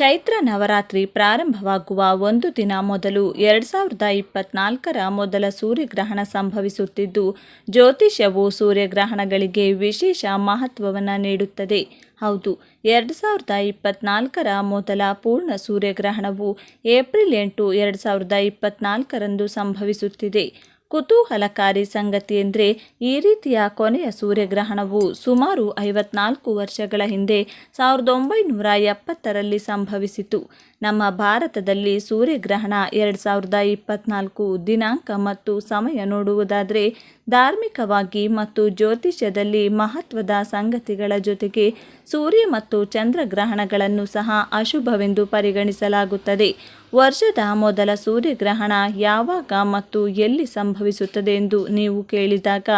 ಚೈತ್ರ ನವರಾತ್ರಿ ಪ್ರಾರಂಭವಾಗುವ ಒಂದು ದಿನ ಮೊದಲು ಎರಡು ಸಾವಿರದ ಇಪ್ಪತ್ನಾಲ್ಕರ ಮೊದಲ ಸೂರ್ಯಗ್ರಹಣ ಸಂಭವಿಸುತ್ತಿದ್ದು, ಜ್ಯೋತಿಷ್ಯವು ಸೂರ್ಯಗ್ರಹಣಗಳಿಗೆ ವಿಶೇಷ ಮಹತ್ವವನ್ನು ನೀಡುತ್ತದೆ. ಹೌದು, ಎರಡು ಸಾವಿರದ ಇಪ್ಪತ್ನಾಲ್ಕರ ಮೊದಲ ಪೂರ್ಣ ಸೂರ್ಯಗ್ರಹಣವು ಏಪ್ರಿಲ್ ಎಂಟು ಎರಡು ಸಾವಿರದ ಇಪ್ಪತ್ನಾಲ್ಕರಂದು ಸಂಭವಿಸುತ್ತಿದೆ. ಕುತೂಹಲಕಾರಿ ಸಂಗತಿಯೆಂದರೆ ಈ ರೀತಿಯ ಕೊನೆಯ ಸೂರ್ಯಗ್ರಹಣವು ಸುಮಾರು ಐವತ್ನಾಲ್ಕು ವರ್ಷಗಳ ಹಿಂದೆ ಸಾವಿರದ ಒಂಬೈನೂರ ಎಪ್ಪತ್ತರಲ್ಲಿ ಸಂಭವಿಸಿತು. ನಮ್ಮ ಭಾರತದಲ್ಲಿ ಸೂರ್ಯಗ್ರಹಣ ಎರಡು ಸಾವಿರದ ಇಪ್ಪತ್ನಾಲ್ಕು ದಿನಾಂಕ ಮತ್ತು ಸಮಯ ನೋಡುವುದಾದರೆ ಧಾರ್ಮಿಕವಾಗಿ ಮತ್ತು ಜ್ಯೋತಿಷ್ಯದಲ್ಲಿ ಮಹತ್ವದ ಸಂಗತಿಗಳ ಜೊತೆಗೆ ಸೂರ್ಯ ಮತ್ತು ಚಂದ್ರಗ್ರಹಣಗಳನ್ನು ಸಹ ಅಶುಭವೆಂದು ಪರಿಗಣಿಸಲಾಗುತ್ತದೆ. ವರ್ಷದ ಮೊದಲ ಸೂರ್ಯಗ್ರಹಣ ಯಾವಾಗ ಮತ್ತು ಎಲ್ಲಿ ಸಂಭವಿಸುತ್ತದೆ ಎಂದು ನೀವು ಕೇಳಿದಾಗ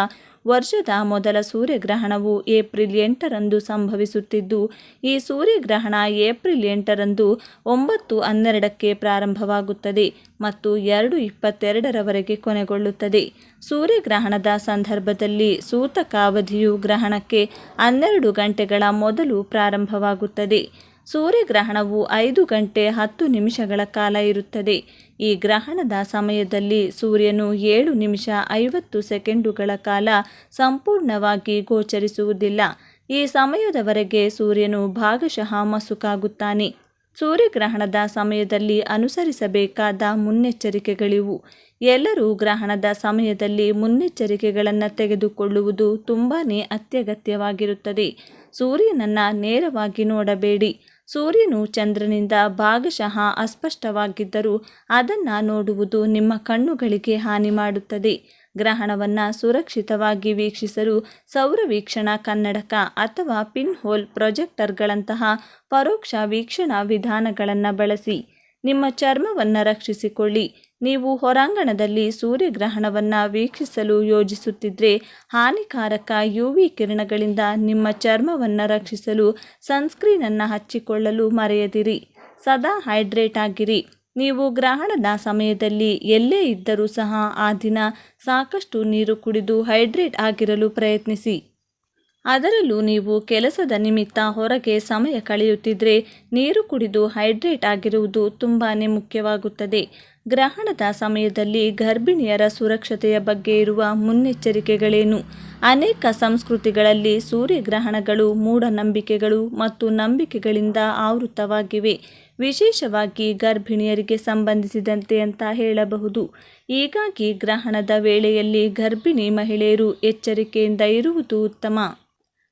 ವರ್ಷದ ಮೊದಲ ಸೂರ್ಯಗ್ರಹಣವು ಏಪ್ರಿಲ್ ಎಂಟರಂದು ಸಂಭವಿಸುತ್ತಿದ್ದು, ಈ ಸೂರ್ಯಗ್ರಹಣ ಏಪ್ರಿಲ್ ಎಂಟರಂದು ಒಂಬತ್ತು ಹನ್ನೆರಡಕ್ಕೆ ಪ್ರಾರಂಭವಾಗುತ್ತದೆ ಮತ್ತು ಎರಡು ಇಪ್ಪತ್ತೆರಡರವರೆಗೆ ಕೊನೆಗೊಳ್ಳುತ್ತದೆ. ಸೂರ್ಯಗ್ರಹಣದ ಸಂದರ್ಭದಲ್ಲಿ ಸೂತಕ ಅವಧಿಯು ಗ್ರಹಣಕ್ಕೆ ಹನ್ನೆರಡು ಗಂಟೆಗಳ ಮೊದಲು ಪ್ರಾರಂಭವಾಗುತ್ತದೆ. ಸೂರ್ಯಗ್ರಹಣವು ಐದು ಗಂಟೆ ಹತ್ತು ನಿಮಿಷಗಳ ಕಾಲ ಇರುತ್ತದೆ. ಈ ಗ್ರಹಣದ ಸಮಯದಲ್ಲಿ ಸೂರ್ಯನು ಏಳು ನಿಮಿಷ ಐವತ್ತು ಸೆಕೆಂಡುಗಳ ಕಾಲ ಸಂಪೂರ್ಣವಾಗಿ ಗೋಚರಿಸುವುದಿಲ್ಲ. ಈ ಸಮಯದವರೆಗೆ ಸೂರ್ಯನು ಭಾಗಶಃ ಮಸುಕಾಗುತ್ತಾನೆ. ಸೂರ್ಯಗ್ರಹಣದ ಸಮಯದಲ್ಲಿ ಅನುಸರಿಸಬೇಕಾದ ಮುನ್ನೆಚ್ಚರಿಕೆಗಳಿವು. ಎಲ್ಲರೂ ಗ್ರಹಣದ ಸಮಯದಲ್ಲಿ ಮುನ್ನೆಚ್ಚರಿಕೆಗಳನ್ನು ತೆಗೆದುಕೊಳ್ಳುವುದು ತುಂಬಾ ಅತ್ಯಗತ್ಯವಾಗಿರುತ್ತದೆ. ಸೂರ್ಯನನ್ನು ನೇರವಾಗಿ ನೋಡಬೇಡಿ. ಸೂರ್ಯನು ಚಂದ್ರನಿಂದ ಭಾಗಶಃ ಅಸ್ಪಷ್ಟವಾಗಿದ್ದರೂ ಅದನ್ನು ನೋಡುವುದು ನಿಮ್ಮ ಕಣ್ಣುಗಳಿಗೆ ಹಾನಿ ಮಾಡುತ್ತದೆ. ಗ್ರಹಣವನ್ನು ಸುರಕ್ಷಿತವಾಗಿ ವೀಕ್ಷಿಸಲು ಸೌರ ವೀಕ್ಷಣಾ ಕನ್ನಡಕ ಅಥವಾ ಪಿನ್ ಹೋಲ್ ಪ್ರೊಜೆಕ್ಟರ್ಗಳಂತಹ ಪರೋಕ್ಷ ವೀಕ್ಷಣಾ ವಿಧಾನಗಳನ್ನು ಬಳಸಿ. ನಿಮ್ಮ ಚರ್ಮವನ್ನು ರಕ್ಷಿಸಿಕೊಳ್ಳಿ. ನೀವು ಹೊರಾಂಗಣದಲ್ಲಿ ಸೂರ್ಯಗ್ರಹಣವನ್ನು ವೀಕ್ಷಿಸಲು ಯೋಜಿಸುತ್ತಿದ್ದರೆ ಹಾನಿಕಾರಕ ಯು ವಿ ಕಿರಣಗಳಿಂದ ನಿಮ್ಮ ಚರ್ಮವನ್ನು ರಕ್ಷಿಸಲು ಸನ್ಸ್ಕ್ರೀನನ್ನು ಹಚ್ಚಿಕೊಳ್ಳಲು ಮರೆಯದಿರಿ. ಸದಾ ಹೈಡ್ರೇಟ್ ಆಗಿರಿ. ನೀವು ಗ್ರಹಣದ ಸಮಯದಲ್ಲಿ ಎಲ್ಲೇ ಇದ್ದರೂ ಸಹ ಆ ದಿನ ಸಾಕಷ್ಟು ನೀರು ಕುಡಿದು ಹೈಡ್ರೇಟ್ ಆಗಿರಲು ಪ್ರಯತ್ನಿಸಿ. ಅದರಲ್ಲೂ ನೀವು ಕೆಲಸದ ನಿಮಿತ್ತ ಹೊರಗೆ ಸಮಯ ಕಳೆಯುತ್ತಿದ್ದರೆ ನೀರು ಕುಡಿದು ಹೈಡ್ರೇಟ್ ಆಗಿರುವುದು ತುಂಬಾ ಮುಖ್ಯವಾಗುತ್ತದೆ. ಗ್ರಹಣದ ಸಮಯದಲ್ಲಿ ಗರ್ಭಿಣಿಯರ ಸುರಕ್ಷತೆಯ ಬಗ್ಗೆ ಇರುವ ಮುನ್ನೆಚ್ಚರಿಕೆಗಳೇನು? ಅನೇಕ ಸಂಸ್ಕೃತಿಗಳಲ್ಲಿ ಸೂರ್ಯಗ್ರಹಣಗಳು ಮೂಢನಂಬಿಕೆಗಳು ಮತ್ತು ನಂಬಿಕೆಗಳಿಂದ ಆವೃತವಾಗಿವೆ ವಿಶೇಷವಾಗಿ ಗರ್ಭಿಣಿಯರಿಗೆ ಸಂಬಂಧಿಸಿದಂತೆ ಅಂತ ಹೇಳಬಹುದು. ಹೀಗಾಗಿ ಗ್ರಹಣದ ವೇಳೆಯಲ್ಲಿ ಗರ್ಭಿಣಿ ಮಹಿಳೆಯರು ಎಚ್ಚರಿಕೆಯಿಂದ ಇರುವುದು ಉತ್ತಮ.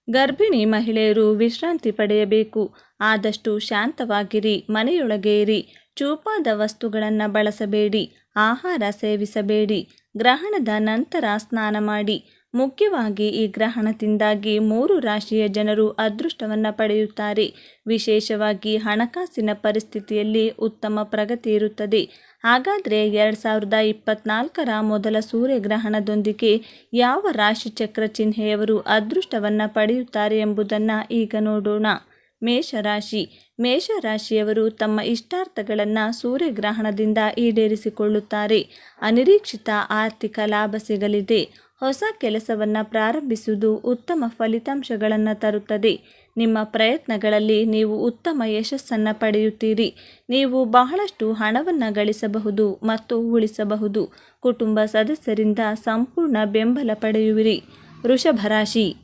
ಗರ್ಭಿಣಿ ಮಹಿಳೆಯರು ವಿಶ್ರಾಂತಿ ಪಡೆಯಬೇಕು. ಆದಷ್ಟು ಶಾಂತವಾಗಿರಿ, ಮನೆಯೊಳಗೆ ಇರಿ. ಚೂಪಾದ ವಸ್ತುಗಳನ್ನು ಬಳಸಬೇಡಿ, ಆಹಾರ ಸೇವಿಸಬೇಡಿ, ಗ್ರಹಣದ ನಂತರ ಸ್ನಾನ ಮಾಡಿ. ಮುಖ್ಯವಾಗಿ ಈ ಗ್ರಹಣದಿಂದಾಗಿ ಮೂರು ರಾಶಿಯ ಜನರು ಅದೃಷ್ಟವನ್ನು ಪಡೆಯುತ್ತಾರೆ. ವಿಶೇಷವಾಗಿ ಹಣಕಾಸಿನ ಪರಿಸ್ಥಿತಿಯಲ್ಲಿ ಉತ್ತಮ ಪ್ರಗತಿ ಇರುತ್ತದೆ. ಹಾಗಾದರೆ ಎರಡು ಸಾವಿರದ ಇಪ್ಪತ್ನಾಲ್ಕರ ಮೊದಲ ಸೂರ್ಯಗ್ರಹಣದೊಂದಿಗೆ ಯಾವ ರಾಶಿಚಕ್ರ ಚಿಹ್ನೆಯವರು ಅದೃಷ್ಟವನ್ನು ಪಡೆಯುತ್ತಾರೆ ಎಂಬುದನ್ನು ಈಗ ನೋಡೋಣ. ಮೇಷರಾಶಿ. ಮೇಷರಾಶಿಯವರು ತಮ್ಮ ಇಷ್ಟಾರ್ಥಗಳನ್ನು ಸೂರ್ಯಗ್ರಹಣದಿಂದ ಈಡೇರಿಸಿಕೊಳ್ಳುತ್ತಾರೆ. ಅನಿರೀಕ್ಷಿತ ಆರ್ಥಿಕ ಲಾಭ ಸಿಗಲಿದೆ. ಹೊಸ ಕೆಲಸವನ್ನು ಪ್ರಾರಂಭಿಸುವುದು ಉತ್ತಮ ಫಲಿತಾಂಶಗಳನ್ನು ತರುತ್ತದೆ. ನಿಮ್ಮ ಪ್ರಯತ್ನಗಳಲ್ಲಿ ನೀವು ಉತ್ತಮ ಯಶಸ್ಸನ್ನು ಪಡೆಯುತ್ತೀರಿ. ನೀವು ಬಹಳಷ್ಟು ಹಣವನ್ನು ಗಳಿಸಬಹುದು ಮತ್ತು ಉಳಿಸಬಹುದು. ಕುಟುಂಬ ಸದಸ್ಯರಿಂದ ಸಂಪೂರ್ಣ ಬೆಂಬಲ ಪಡೆಯುವಿರಿ. ವೃಷಭ ರಾಶಿ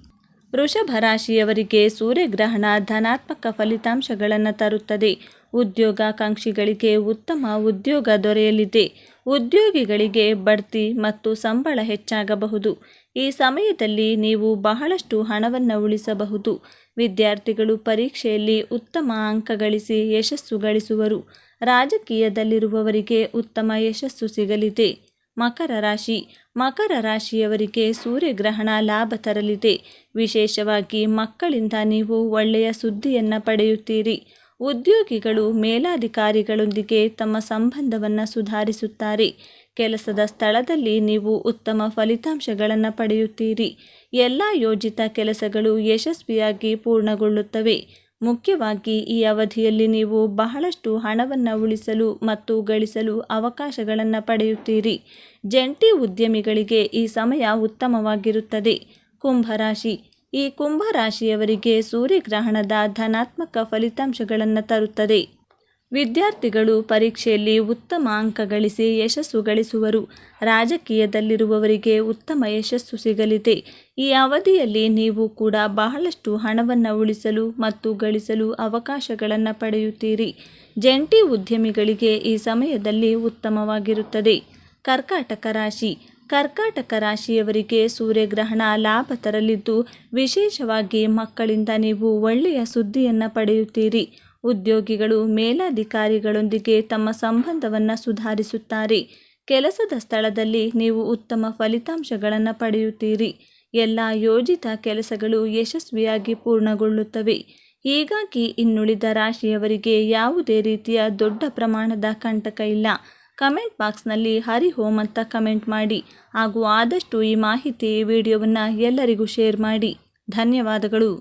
ವೃಷಭ ರಾಶಿಯವರಿಗೆ ಸೂರ್ಯಗ್ರಹಣ ಧನಾತ್ಮಕ ಫಲಿತಾಂಶಗಳನ್ನು ತರುತ್ತದೆ. ಉದ್ಯೋಗಾಕಾಂಕ್ಷಿಗಳಿಗೆ ಉತ್ತಮ ಉದ್ಯೋಗ ದೊರೆಯಲಿದೆ. ಉದ್ಯೋಗಿಗಳಿಗೆ ಬಡ್ತಿ ಮತ್ತು ಸಂಬಳ ಹೆಚ್ಚಾಗಬಹುದು. ಈ ಸಮಯದಲ್ಲಿ ನೀವು ಬಹಳಷ್ಟು ಹಣವನ್ನು ಉಳಿಸಬಹುದು. ವಿದ್ಯಾರ್ಥಿಗಳು ಪರೀಕ್ಷೆಯಲ್ಲಿ ಉತ್ತಮ ಅಂಕ ಗಳಿಸಿ ಯಶಸ್ಸು ಗಳಿಸುವರು. ರಾಜಕೀಯದಲ್ಲಿರುವವರಿಗೆ ಉತ್ತಮ ಯಶಸ್ಸು ಸಿಗಲಿದೆ. ಮಕರ ರಾಶಿ ಮಕರ ರಾಶಿಯವರಿಗೆ ಸೂರ್ಯಗ್ರಹಣ ಲಾಭ ತರಲಿದೆ. ವಿಶೇಷವಾಗಿ ಮಕ್ಕಳಿಂದ ನೀವು ಒಳ್ಳೆಯ ಸುದ್ದಿಯನ್ನು ಪಡೆಯುತ್ತೀರಿ. ಉದ್ಯೋಗಿಗಳು, ಮೇಲಾಧಿಕಾರಿಗಳೊಂದಿಗೆ ತಮ್ಮ ಸಂಬಂಧವನ್ನು ಸುಧಾರಿಸುತ್ತಾರೆ. ಕೆಲಸದ ಸ್ಥಳದಲ್ಲಿ ನೀವು ಉತ್ತಮ ಫಲಿತಾಂಶಗಳನ್ನು ಪಡೆಯುತ್ತೀರಿ. ಎಲ್ಲ ಯೋಜಿತ ಕೆಲಸಗಳು ಯಶಸ್ವಿಯಾಗಿ ಪೂರ್ಣಗೊಳ್ಳುತ್ತವೆ. ಮುಖ್ಯವಾಗಿ ಈ ಅವಧಿಯಲ್ಲಿ ನೀವು ಬಹಳಷ್ಟು ಹಣವನ್ನು ಉಳಿಸಲು ಮತ್ತು ಗಳಿಸಲು ಅವಕಾಶಗಳನ್ನು ಪಡೆಯುತ್ತೀರಿ. ಜಂಟಿ ಉದ್ಯಮಿಗಳಿಗೆ ಈ ಸಮಯ ಉತ್ತಮವಾಗಿರುತ್ತದೆ. ಕುಂಭರಾಶಿ ಈ ಕುಂಭರಾಶಿಯವರಿಗೆ ಸೂರ್ಯಗ್ರಹಣದ ಧನಾತ್ಮಕ ಫಲಿತಾಂಶಗಳನ್ನು ತರುತ್ತದೆ. ವಿದ್ಯಾರ್ಥಿಗಳು ಪರೀಕ್ಷೆಯಲ್ಲಿ ಉತ್ತಮ ಅಂಕ ಗಳಿಸಿ ಯಶಸ್ಸು ಗಳಿಸುವರು. ರಾಜಕೀಯದಲ್ಲಿರುವವರಿಗೆ ಉತ್ತಮ ಯಶಸ್ಸು ಸಿಗಲಿದೆ. ಈ ಅವಧಿಯಲ್ಲಿ ನೀವು ಕೂಡ ಬಹಳಷ್ಟು ಹಣವನ್ನು ಉಳಿಸಲು ಮತ್ತು ಗಳಿಸಲು ಅವಕಾಶಗಳನ್ನು ಪಡೆಯುತ್ತೀರಿ. ಜಂಟಿ ಉದ್ಯಮಿಗಳಿಗೆ ಈ ಸಮಯದಲ್ಲಿ ಉತ್ತಮವಾಗಿರುತ್ತದೆ. ಕರ್ಕಾಟಕ ರಾಶಿ. ಕರ್ಕಾಟಕ ರಾಶಿಯವರಿಗೆ ಸೂರ್ಯಗ್ರಹಣ ಲಾಭ ತರಲಿದ್ದು, ವಿಶೇಷವಾಗಿ ಮಕ್ಕಳಿಂದ ನೀವು ಒಳ್ಳೆಯ ಸುದ್ದಿಯನ್ನು ಪಡೆಯುತ್ತೀರಿ. ಉದ್ಯೋಗಿಗಳು, ಮೇಲಾಧಿಕಾರಿಗಳೊಂದಿಗೆ ತಮ್ಮ ಸಂಬಂಧವನ್ನು ಸುಧಾರಿಸುತ್ತಾರೆ. ಕೆಲಸದ ಸ್ಥಳದಲ್ಲಿ ನೀವು ಉತ್ತಮ ಫಲಿತಾಂಶಗಳನ್ನು ಪಡೆಯುತ್ತೀರಿ. ಎಲ್ಲ ಯೋಜಿತ ಕೆಲಸಗಳು ಯಶಸ್ವಿಯಾಗಿ ಪೂರ್ಣಗೊಳ್ಳುತ್ತವೆ. ಹೀಗಾಗಿ ಇನ್ನುಳಿದ ರಾಶಿಯವರಿಗೆ ಯಾವುದೇ ರೀತಿಯ ದೊಡ್ಡ ಪ್ರಮಾಣದ ಕಂಟಕ ಇಲ್ಲ. ಕಮೆಂಟ್ ಬಾಕ್ಸ್ನಲ್ಲಿ ಹರಿ ಹೋಮ್ ಅಂತ ಕಮೆಂಟ್ ಮಾಡಿ. ಹಾಗೂ ಆದಷ್ಟು ಈ ಮಾಹಿತಿ ವಿಡಿಯೋವನ್ನು ಎಲ್ಲರಿಗೂ ಶೇರ್ ಮಾಡಿ. ಧನ್ಯವಾದಗಳು.